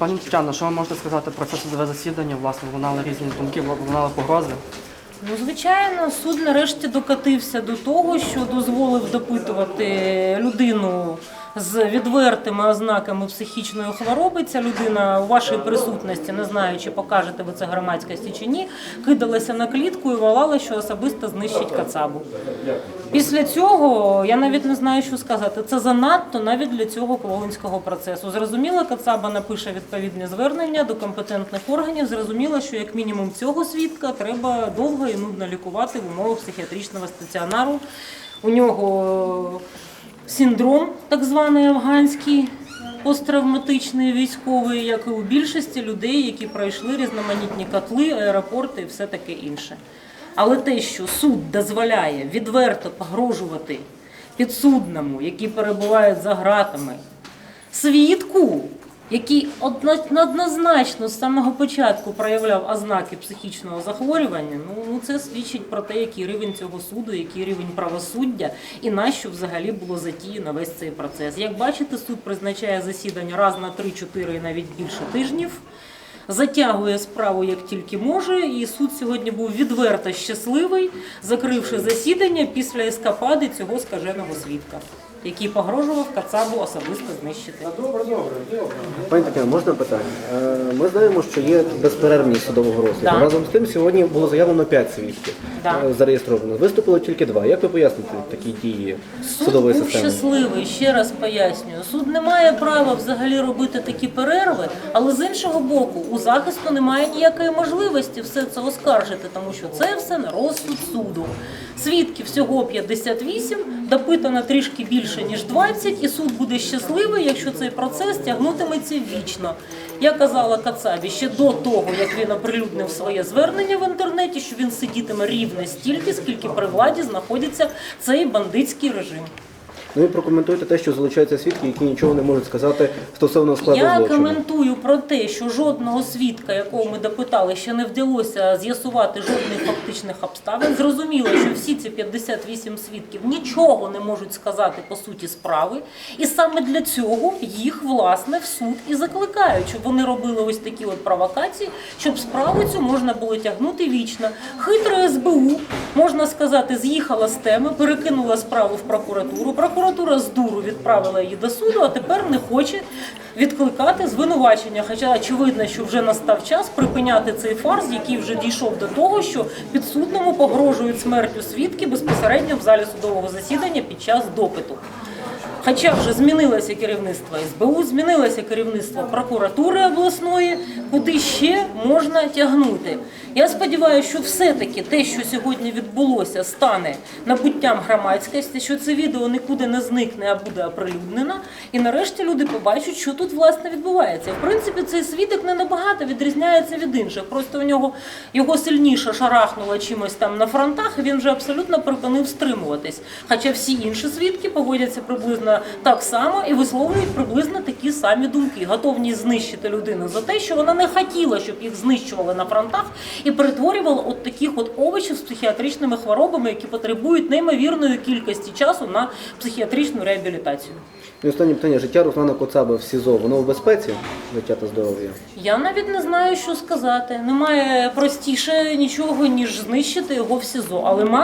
Пані Тетяно, що ви можете сказати про це судове засідання? Власне, лунали різні думки, лунали погрози. Ну, звичайно, суд нарешті докатився до того, що дозволив допитувати людину з відвертими ознаками психічної хвороби. Ця людина у вашій присутності, не знаю, чи покажете ви це громадськості чи ні, кидалася на клітку і волала, що особисто знищить кацабу. Після цього я навіть не знаю, що сказати. Це занадто навіть для цього клоунського процесу. Зрозуміло, Кацаба напише відповідне звернення до компетентних органів. Зрозуміло, що як мінімум цього свідка треба довго і нудно лікувати в умовах психіатричного стаціонару. У нього синдром, так званий афганський. Посттравматичний військовий, як і у більшості людей, які пройшли різноманітні котли, аеропорти і все таке інше. Але те, що суд дозволяє відверто погрожувати підсудному, які перебувають за ґратами, свідку, який одно- однозначно з самого початку проявляв ознаки психічного захворювання, ну ну, це свідчить про те, який рівень цього суду, який рівень правосуддя і на що взагалі було затіяно весь цей процес. Як бачите, суд призначає засідання раз на 3-4 і навіть більше тижнів затягує справу як тільки може, і суд сьогодні був відверто щасливий, закривши засідання після ескапади цього скаженого свідка, який погрожував Кацабу особисто знищити. добре добре Пані Тетяно, можна питання? Е, Ми знаємо, що є безперервність судового розгляду. Да. Разом з тим, сьогодні було заявлено 5 свідків Да. е, зареєстровано. Виступило тільки два. Як ви поясните такі дії Суд судової був системи? щасливий, ще раз пояснюю. Суд не має права взагалі робити такі перерви, але з іншого боку, у захисту немає ніякої можливості все це оскаржити, тому що це все на розсуд суду. Свідків всього 58, допитано трішки більше ніж 20, і суд буде щасливий, якщо цей процес тягнутиметься вічно. Я казала Кацабі ще до того, як він оприлюднив своє звернення в інтернеті, що він сидітиме рівно стільки, скільки при владі знаходиться цей бандитський режим. Ну і прокоментуйте те, що залучаються свідки, які нічого не можуть сказати стосовно складу Я злочину. коментую про те, що жодного свідка, якого ми допитали, ще не вдалося з'ясувати жодних фактичних обставин. Зрозуміло, що всі ці 58 свідків нічого не можуть сказати по суті справи, і саме для цього їх власне в суд і закликають, щоб вони робили ось такі от провокації, щоб справу цю можна було тягнути вічно. Хитро СБУ можна сказати, з'їхала з теми, перекинула справу в прокуратуру. Прокуратура з дуру відправила її до суду, а тепер не хоче відкликати звинувачення. Хоча очевидно, що вже настав час припиняти цей фарс, який вже дійшов до того, що підсудному погрожують смертю свідки безпосередньо в залі судового засідання під час допиту. Хоча вже змінилося керівництво СБУ, змінилося керівництво прокуратури обласної, куди ще можна тягнути. Я сподіваюся, що все-таки те, що сьогодні відбулося, стане набуттям громадськості, що це відео нікуди не зникне, а буде оприлюднено. І нарешті люди побачать, що тут власне відбувається. В принципі, цей свідок не набагато відрізняється від інших. Просто у нього його сильніше шарахнуло чимось там на фронтах, і він вже абсолютно припинив стримуватись. Хоча всі інші свідки поводяться приблизно так само і висловлюють приблизно такі самі думки. Готовність знищити людину за те, що вона не хотіла, щоб їх знищували на фронтах, і перетворювала от таких от овочів з психіатричними хворобами, які потребують неймовірної кількості часу на психіатричну реабілітацію. І останнє питання. Життя Руслана Коцаби в СІЗО, воно в безпеці? Життя та здоров'я? Я навіть не знаю, що сказати. Немає простіше нічого, ніж знищити його в СІЗО. Але